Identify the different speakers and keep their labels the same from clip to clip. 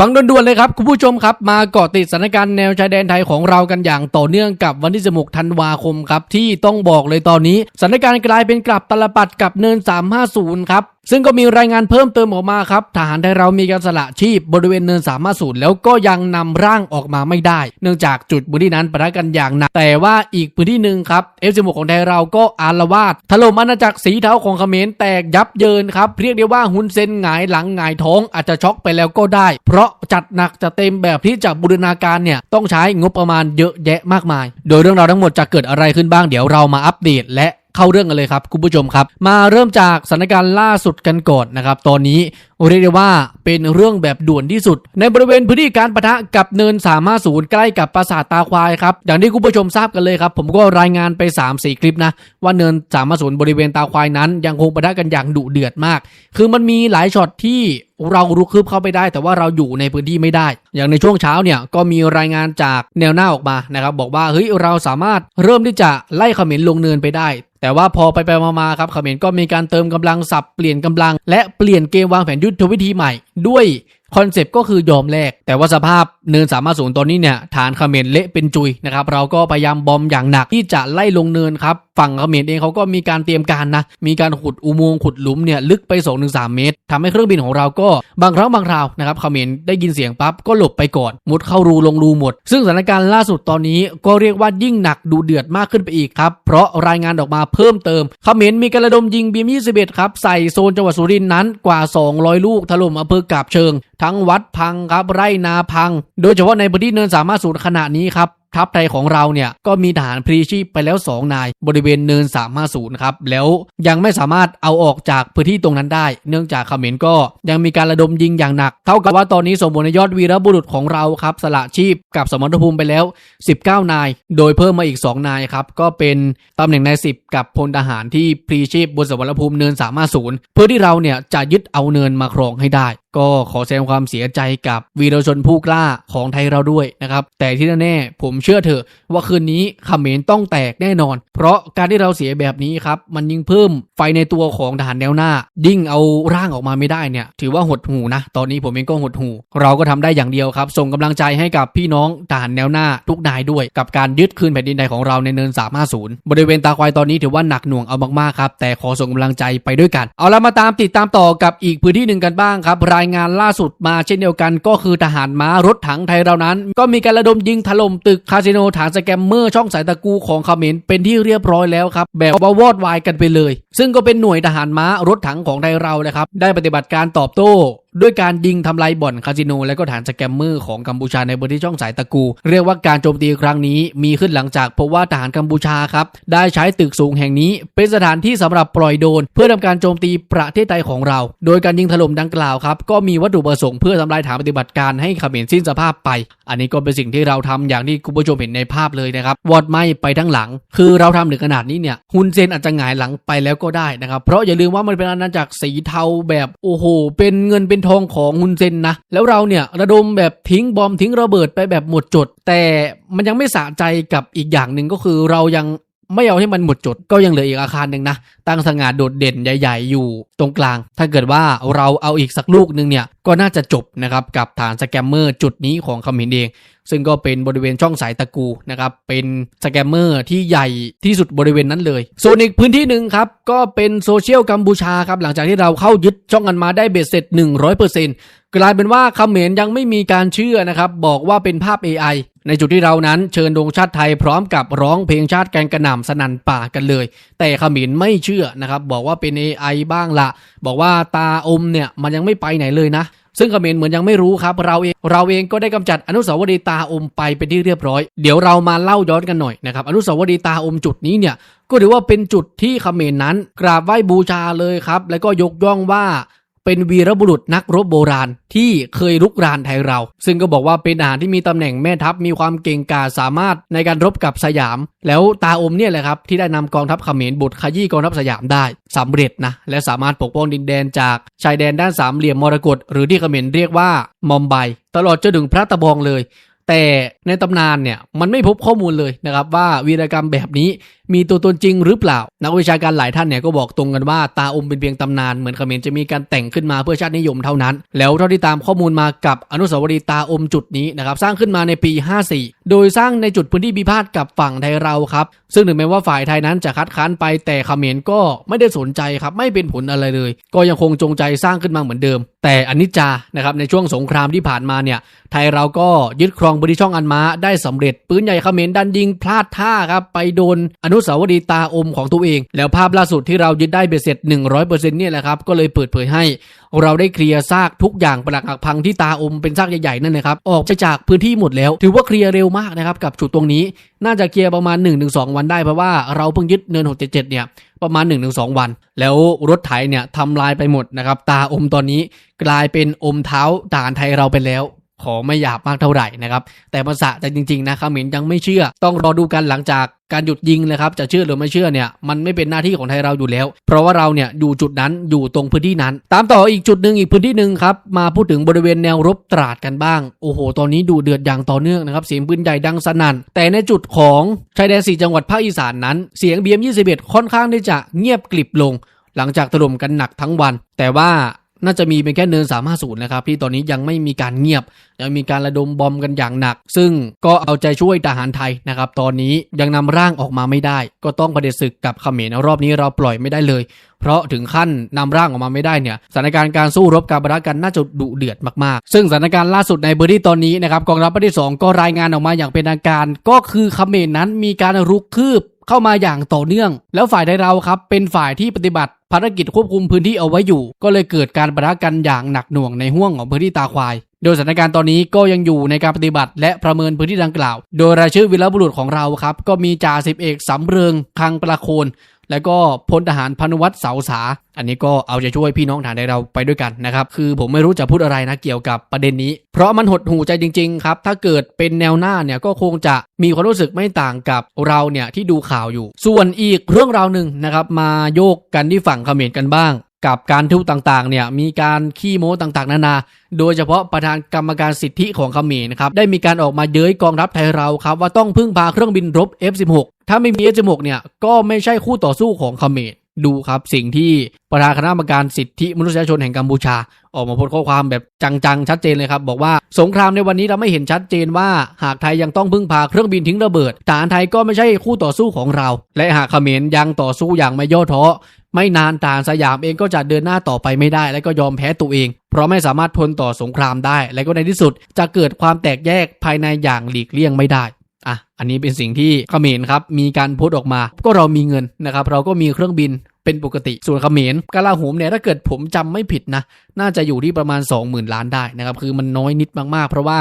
Speaker 1: ฟังด่วนๆเลยครับคุณผู้ชมครับมาเกาะติดสถานการณ์แนวชายแดนไทยของเรากันอย่างต่อเนื่องกับวันที่16ธันวาคมครับที่ต้องบอกเลยตอนนี้สถานการณ์กลายเป็นกลับตลปัดกับเนิน 350 ครับ ซึ่งก็มีรายงานเพิ่มเติมออกมาครับทหารไทยเรามีการสละชีพบริเวณเนิน350แล้วก็ยังนำร่างออกมาไม่ได้ เนื่องจากจุดพื้นที่นั้นปะทะกันอย่างหนักแต่ว่าอีกพื้นที่หนึ่งครับ F16 ของไทยเราก็อารวาสถล่มอาณาจักรสีเทาของเขมรแตกยับเยินครับ เรียกได้ว่าฮุนเซนหงายหลังหงายท้องอาจจะช็อกไปแล้วก็ได้ เพราะจัดหนักจะเต็มแบบที่จะบูรณาการเนี่ยต้องใช้งบประมาณเยอะแยะมากมาย โดยเรื่องราวทั้งหมดจะเกิดอะไรขึ้นบ้างเดี๋ยวเรามาอัปเดตและ เข้าเรื่องกันเลยครับคุณผู้ชมครับ มาเริ่มจากสถานการณ์ล่าสุดกันก่อนนะครับ ตอนนี้เรียกได้ว่าเป็นเรื่องแบบด่วนที่สุด ในบริเวณพื้นที่การประทะกับเนิน 350 ใกล้กับปราสาทตาควายครับอย่างที่คุณผู้ชมทราบกันเลยครับ ผมก็รายงานไป 3-4 คลิปนะว่าเนิน 350 บริเวณตาควายนั้น ยังคงประทะกันอย่างดุเดือดมาก คือมันมีหลายช็อตที่เรารุกคืบเข้าไปได้ แต่ว่าเราอยู่ในพื้นที่ไม่ได้ อย่างในช่วงเช้าเนี่ยก็มีรายงานจากแนวหน้าออกมานะครับบอกว่าเฮ้ยเราสามารถเริ่มที่จะไล่ขมรลงเนินไปได้ แต่ว่าพอไปไปมาๆครับเขมรก็มีการเติมกำลังสับเปลี่ยนกำลัง และเปลี่ยนเกมวางแผนยุทธวิธีใหม่ ด้วย คอนเซปต์ก็คือยอมแลกแต่ว่าสภาพเนินสามารถสูนตอนนี้เนี่ยฐานเขมรเละเป็นจุยนะครับเราก็พยายามบอมอย่างหนักที่จะไล่ลงเนินครับฝั่งเขมรเองเขาก็มีการเตรียมการนะมีการขุดอุโมงค์ขุดหลุมเนี่ยลึกไป 2-3 เมตรทำให้เครื่องบินของเราก็บางครั้งบางคราวนะครับเขมรได้ยินเสียงปั๊บก็หลบไปก่อนมุดเข้ารูลงรูหมด ซึ่งสถานการณ์ล่าสุดตอนนี้ก็เรียกว่ายิ่งหนักดูเดือดมากขึ้นไปอีกครับเพราะรายงานออกมาเพิ่มเติมเขมรมีการระดมยิงบีม21ครับใส่โซนจังหวัดสุรินทร์นั้นกว่า 200 ลูกถล่มอำเภอกาบเชิงทั้งวัดพังครับไร่นาพัง โดยเฉพาะในพื้นที่เนินสามารถสูนขณะนี้ครับทัพไทยของเราเนี่ยก็มีทหารพลีชีพไปแล้ว 2 นาย บริเวณเนิน350ครับ แล้วยังไม่สามารถเอาออกจากพื้นที่ตรงนั้นได้ เนื่องจากเขมรก็ยังมีการระดมยิงอย่างหนัก เท่ากับว่าตอนนี้สมบูรณ์ยอดวีรบุรุษของเราครับ สละชีพกับสมรภูมิไปแล้ว 19 นาย โดยเพิ่มมาอีก 2 นายครับ ก็เป็นตำแหน่งนาย10กับพลทหารที่พลีชีพบนสมรภูมิเนิน350เพื่อที่เราเนี่ยจะยึดเอาเนินมาครองให้ได้ก็ขอแสดงความเสียใจกับวีรชนผู้กล้าของไทยเราด้วยนะครับ แต่ที่แน่ๆผมเชื่อเถอะว่าคืนนี้เขมรต้องแตกแน่นอน เพราะการที่เราเสียแบบนี้ครับ มันยิ่งเพิ่มไฟในตัวของทหารแนวหน้า ยิ่งเอาร่างออกมาไม่ได้เนี่ย ถือว่าหดหูนะ ตอนนี้ผมเองก็หดหูเราก็ทำได้อย่างเดียวครับ ส่งกำลังใจให้กับพี่น้องทหารแนวหน้าทุกนายด้วย กับการยึดคืนแผ่นดินใดของเราในเนิน 350 บริเวณตาควายตอนนี้ถือว่าหนักหน่วงเอามากๆครับแต่ขอส่งกำลังใจไปด้วยกัน เอาละมาตามติดตามต่อกับอีกพื้นที่หนึ่งกันบ้างครับรายงานล่าสุดมาเช่นเดียวกันก็คือทหารม้ารถถังไทยเรานั้น ก็มีการระดมยิงถล่มตึกคาสิโนฐานสแกมเมอร์ช่องสายตะกูของเขมรเป็นที่เรียบร้อยแล้วครับ แบบว่าวอดวายกันไปเลย ซึ่งก็เป็นหน่วยทหารม้ารถถังของไทยเราเลยครับ ได้ปฏิบัติการตอบโต้ ด้วยการยิงทำลายบ่อนคาสิโน และก็ฐานสแกมเมอร์ของกัมพูชาในพื้นที่ช่องสายตะกู เรียกว่าการโจมตีครั้งนี้มีขึ้นหลังจากพบว่าทหารกัมพูชาครับ ได้ใช้ตึกสูงแห่งนี้ เป็นสถานที่สำหรับปล่อยโดน เพื่อทำการโจมตีประเทศไทยของเรา โดยการยิงถล่มดังกล่าวครับก็มีวัตถุประสงค์เพื่อทำลายฐานปฏิบัติการให้ขมรสิ้นสภาพไป อันนี้ก็เป็นสิ่งที่เราทำอย่างที่คุณผู้ชมเห็นในภาพเลยนะครับวอดไหม้ไปทั้งหลัง คือเราทำถึงขนาดนี้เนี่ยฮุนเซนอาจจะหงายหลังไปแล้วก็ได้นะครับ เพราะอย่าลืมว่ามันเป็นอาณาจักรสีเทาแบบโอ้โห เป็นเงินเป็นทองของฮุนเซนนะ แล้วเราเนี่ยระดมแบบทิ้งบอมทิ้งระเบิดไปแบบหมดจด แต่มันยังไม่สะใจกับอีกอย่างหนึ่งก็คือเรายังไม่เอาให้มันหมดจดก็ยังเหลืออีกอาคารหนึ่งนะ ตั้งสง่าโดดเด่นใหญ่ ๆ อยู่ตรงกลาง ถ้าเกิดว่าเราเอาอีกสักลูกหนึ่งเนี่ย ก็น่าจะจบนะครับ กับฐานสแกมเมอร์จุดนี้ของเขมรเอง ซึ่งก็เป็นบริเวณช่องสายตะกูนะครับ เป็นสแกมเมอร์ที่ใหญ่ที่สุดบริเวณนั้นเลยส่วนอีกพื้นที่หนึ่งครับ ก็เป็นโซเชียลกัมพูชาครับ หลังจากที่เราเข้ายึดช่องกันมาได้เบ็ดเสร็จ 100%กลายเป็นว่าเขมรยังไม่มีการเชื่อนะครับ บอกว่าเป็นภาพ AI ในจุดที่เรานั้นเชิญดวงชาติไทยพร้อมกับร้องเพลงชาติกันกระหน่ำสนั่นป่ากันเลย แต่ขมรไม่เชื่อนะครับ บอกว่าเป็น AI บ้างละ บอกว่าตาอมเนี่ยมันยังไม่ไปไหนเลยนะ ซึ่งเขมรเหมือนยังไม่รู้ครับ เราเองเราเองก็ได้กำจัดอนุสาวรีย์ตาอมไปเป็นที่เรียบร้อย เดี๋ยวเรามาเล่าย้อนกันหน่อยนะครับอนุสาวรีย์ตาอมจุดนี้เนี่ยก็ถือว่าเป็นจุดที่เขมรนั้น กราบไหว้บูชาเลยครับ แล้วก็ยกย่องว่า เป็นวีรบุรุษนักรบโบราณที่เคยลุกรานไทยเรา ซึ่งก็บอกว่าเป็นทหารที่มีตำแหน่งแม่ทัพมีความเก่งกาจสามารถในการรบกับสยาม แล้วตาอมเนี่ยแหละครับที่ได้นำกองทัพเขมรบุตรขยี้กองทัพสยามได้สำเร็จนะและสามารถปกป้องดินแดนจากชายแดนด้านสามเหลี่ยมมรกตหรือที่เขมรเรียกว่ามอมไบตลอดจนถึงพระตะบองเลยแต่ในตำนานเนี่ยมันไม่พบข้อมูลเลยนะครับว่าวีรกรรมแบบนี้ มีตัวตนจริงหรือเปล่า นักวิชาการหลายท่านเนี่ยก็บอกตรงกันว่าตาอมเป็นเพียงตำนานเหมือนเขมรจะมีการแต่งขึ้นมาเพื่อชาตินิยมเท่านั้น แล้วเท่าที่ตามข้อมูลมากับอนุสาวรีย์ตาอมจุดนี้นะครับสร้างขึ้นมาในปี 54 โดยสร้างในจุดพื้นที่พิพาทกับฝั่งไทยเราครับซึ่งถึงแม้ว่าฝ่ายไทยนั้นจะคัดค้านไปแต่เขมรก็ไม่ได้สนใจครับไม่เป็นผลอะไรเลย ก็ยังคงจงใจสร้างขึ้นมาเหมือนเดิม แต่อนิจจานะครับในช่วงสงครามที่ผ่านมาเนี่ยไทยเราก็ยึดครองพื้นที่ช่องอันมาได้สำเร็จปืนใหญ่เขมรดันยิงพลาดท่าครับไปโดนอนุสาวรีย์ตาอมของตัวเอง แล้วภาพล่าสุดที่เรายึดได้เบ็ดเสร็จ 100%เนี่ยแหละครับก็เลยเปิดเผยให้ เราได้เคลียร์ซากทุกอย่างปลักหักพังที่ตาอมเป็นซากใหญ่ๆนั่นนะครับออกไปจากพื้นที่หมดแล้ว ถือว่าเคลียร์เร็วมากนะครับกับจุดตรงนี้ น่าจะเคลียร์ประมาณ 1-2 วันได้เพราะว่าเราเพิ่งยึดเนิน677เนี่ยประมาณ 1-2 วัน แล้วรถไถเนี่ยทำลายไปหมดนะครับตาอมตอนนี้กลายเป็นอมเท้าทหารไทยเราไปแล้ว ขอไม่หยาบมากเท่าไหร่นะครับ แต่ภาษาแต่จริงๆนะเขมรยังไม่เชื่อ ต้องรอดูกันหลังจากการหยุดยิงนะครับ จะเชื่อหรือไม่เชื่อเนี่ย มันไม่เป็นหน้าที่ของไทยเราอยู่แล้ว เพราะว่าเราเนี่ยอยู่จุดนั้นอยู่ตรงพื้นที่นั้น ตามต่ออีกจุดหนึ่งอีกพื้นที่หนึ่งครับ มาพูดถึงบริเวณแนวรบตราดกันบ้าง โอ้โห ตอนนี้ดูเดือดอย่างต่อเนื่องนะครับ เสียงปืนใหญ่ดังสนั่น แต่ในจุดของชายแดนสี่จังหวัดภาคอีสานนั้น เสียง BM21 ค่อนข้างที่จะเงียบกลิบลง หลังจากถล่มกันหนักทั้งวัน แต่ว่า น่าจะมีเป็นแค่เนิน 350 นะครับ ที่ตอนนี้ยังไม่มีการเงียบ ยังมีการระดมบอมกันอย่างหนัก ซึ่งก็เอาใจช่วยทหารไทยนะครับ ตอนนี้ยังนำร่างออกมาไม่ได้ ก็ต้องประเด็จศึกกับเขมรรอบนี้เราปล่อยไม่ได้เลย เพราะถึงขั้นนำร่างออกมาไม่ได้เนี่ยสถานการณ์การสู้รบการประทะกันน่าจะดุเดือดมากๆ ซึ่งสถานการณ์ล่าสุดในพื้นที่ตอนนี้นะครับกองทัพภาคที่2ก็รายงานออกมาอย่างเป็นทางการ ก็คือเขมรนั้นมีการรุกคืบ เข้ามาอย่างต่อเนื่อง แล้วฝ่ายไทยเราครับเป็นฝ่ายที่ปฏิบัติภารกิจควบคุมพื้นที่เอาไว้อยู่ ก็เลยเกิดการประทะกันอย่างหนักหน่วงในห่วงของพื้นที่ตาควาย โดยสถานการณ์ตอนนี้ก็ยังอยู่ในการปฏิบัติและประเมินพื้นที่ดังกล่าว โดยรายชื่อวิรบุรุษของเราครับก็มีจ่าสิบเอกสำเริงคังประโคน แล้วก็พลทหารพานุวัตรเสาสา อันนี้ก็เอาใจช่วยพี่น้องทหารไทยเราไปด้วยกันนะครับ คือผมไม่รู้จะพูดอะไรนะเกี่ยวกับประเด็นนี้ เพราะมันหดหูใจจริง ๆ ครับ ถ้าเกิดเป็นแนวหน้าเนี่ยก็คงจะมีความรู้สึกไม่ต่างกับเราเนี่ยที่ดูข่าวอยู่ ส่วนอีกเรื่องราวหนึ่งนะครับมาโยกกันที่ฝั่งเขมรกันบ้าง กับการทุบต่างๆเนี่ยมีการขี้โม้ต่างๆ นานา โดยเฉพาะประธานกรรมการสิทธิของเขมรนะครับได้มีการออกมาเย้ยกองทัพไทยเราครับว่าต้องพึ่งพาเครื่องบินรบ F16 ถ้าไม่มี F16 เนี่ยก็ไม่ใช่คู่ต่อสู้ของเขมร ดูครับสิ่งที่ประธานคณะกรรมการสิทธิมนุษยชนแห่งกัมพูชา ออกมาโพสต์ข้อความแบบจังๆ ชัดเจนเลยครับ บอกว่าสงครามในวันนี้เราไม่เห็นชัดเจนว่าหากไทยยังต้องพึ่งพาเครื่องบินทิ้งระเบิดทหารไทยก็ไม่ใช่คู่ต่อสู้ของเรา และหากเขมรยังต่อสู้อย่างไม่ย่อท้อไม่นานทหารสยามเองก็จะเดินหน้าต่อไปไม่ได้ และก็ยอมแพ้ตัวเอง เพราะไม่สามารถทนต่อสงครามได้ และก็ในที่สุดจะเกิดความแตกแยกภายในอย่างหลีกเลี่ยงไม่ได้ อะ อันนี้เป็นสิ่งที่เขมรครับ มีการโพสต์ออกมา ก็เรามีเงินนะครับ เราก็มีเครื่องบินเป็นปกติ ส่วนเขมรกลาโหมเนี่ย ถ้าเกิดผมจำไม่ผิดนะ น่าจะอยู่ที่ประมาณ 20,000 ล้านได้นะครับ คือมันน้อยนิดมากๆ เพราะว่า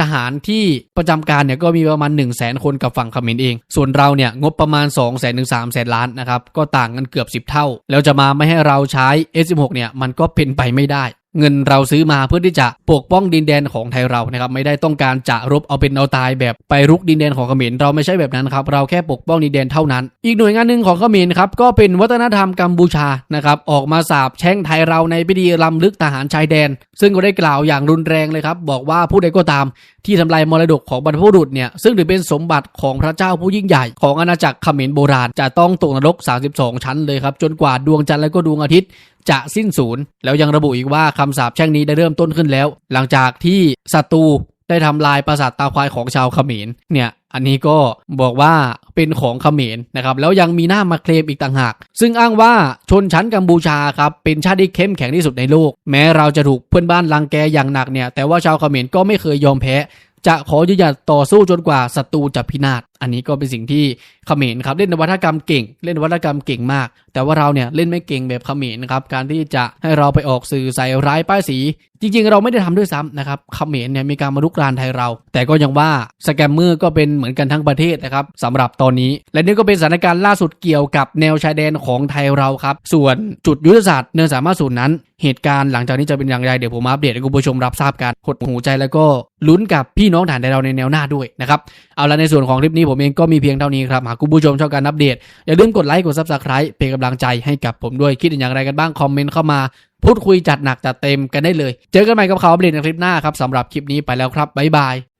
Speaker 1: ทหารที่ประจำการเนี่ยก็มีประมาณ 1 0 0 0 0แสนคนกับฝั่งเขมรเอง ส่วนเราเนี่ยงบประมาณ 2 0 0 0 0 0ถึง3 0 0 0 0 ล้านนะครับ ก็ต่างกันเกือบ 10 เท่า แล้วจะมาไม่ให้เราใช้ S16 เนี่ยมันก็เป็นไปไม่ได้ เงินเราซื้อมาเพื่อที่จะปกป้องดินแดนของไทยเรานะครับไม่ได้ต้องการจะรบเอาเป็นเอาตายแบบไปรุกดินแดนของเขมรเราไม่ใช่แบบนั้นครับเราแค่ปกป้องดินแดนเท่านั้น อีกหน่วยงานหนึ่งของเขมรครับก็เป็นวัฒนธรรมกัมพูชานะครับออกมาสาบแช่งไทยเราในพิธีรำลึกทหารชายแดน ซึ่งก็ได้กล่าวอย่างรุนแรงเลยครับบอกว่าผู้ใดก็ตาม ที่ทำลายมรดกของบรรพบุรุษเนี่ยซึ่งถือเป็นสมบัติของพระเจ้าผู้ยิ่งใหญ่ของอาณาจักรเขมรโบราณจะต้องตกนรก 32 ชั้นเลยครับจนกว่าดวงจันทร์และก็ดวงอาทิตย์ จะสิ้นสูญแล้วยังระบุอีกว่าคำสาปแช่งนี้ได้เริ่มต้นขึ้นแล้ว หลังจากที่ศัตรูได้ทำลายปราสาทตาควายของชาวเขมรเนี่ยอันนี้ก็บอกว่าเป็นของเขมรนะครับแล้วยังมีหน้ามาเคลมอีกต่างหาก ซึ่งอ้างว่าชนชั้นกัมพูชาครับเป็นชาติที่เข้มแข็งที่สุดในโลก แม้เราจะถูกเพื่อนบ้านรังแกอย่างหนักเนี่ยแต่ว่าชาวเขมรก็ไม่เคยยอมแพ้ จะขอยืนหยัดต่อสู้จนกว่าศัตรูจะพินาศอันนี้ก็เป็นสิ่งที่เขมรครับเล่นนวัตกรรมเก่ง เล่นนวัตกรรมเก่งมาก แต่ว่าเราเนี่ยเล่นไม่เก่งแบบเขมรครับการที่จะให้เราไปออกสื่อใส่ร้ายป้ายสี จริง ๆ เราไม่ได้ทำด้วยซ้ำนะครับเขมรเนี่ยมีการมาลุกรานไทยเรา แต่ก็ยังว่าสแกมเมอร์ก็เป็นเหมือนกันทั้งประเทศนะครับสำหรับตอนนี้ และนี่ก็เป็นสถานการณ์ล่าสุดเกี่ยวกับแนวชายแดนของไทยเราครับส่วนจุดยุทธศาสตร์เนินสามารถศูนย์นั้น เหตุการณ์หลังจากนี้จะเป็นอย่างไรเดี๋ยวผมอัปเดตให้คุณผู้ชมรับทราบกันหดหูใจแล้วก็ลุ้นกับพี่น้องฐานไทยเราในแนวหน้าด้วยนะครับเอาละในส่วนของคลิปนี้ผมเองก็มีเพียงเท่านี้ครับ หากคุณผู้ชมชอบการอัปเดต อย่าลืมกดไลค์กดซับสไคร b ์เป็นกำลังใจให้กับผมด้วยคิดอย่างไรกันบ้างคอมเมนต์เข้ามา พูดคุยจัดหนักจัดเต็มกันได้เลย เจอกันใหม่กับข่าวอัปเดตในคลิปหน้าครับสำหรับคลิปนี้ไปแล้วครับบ๊ายบาย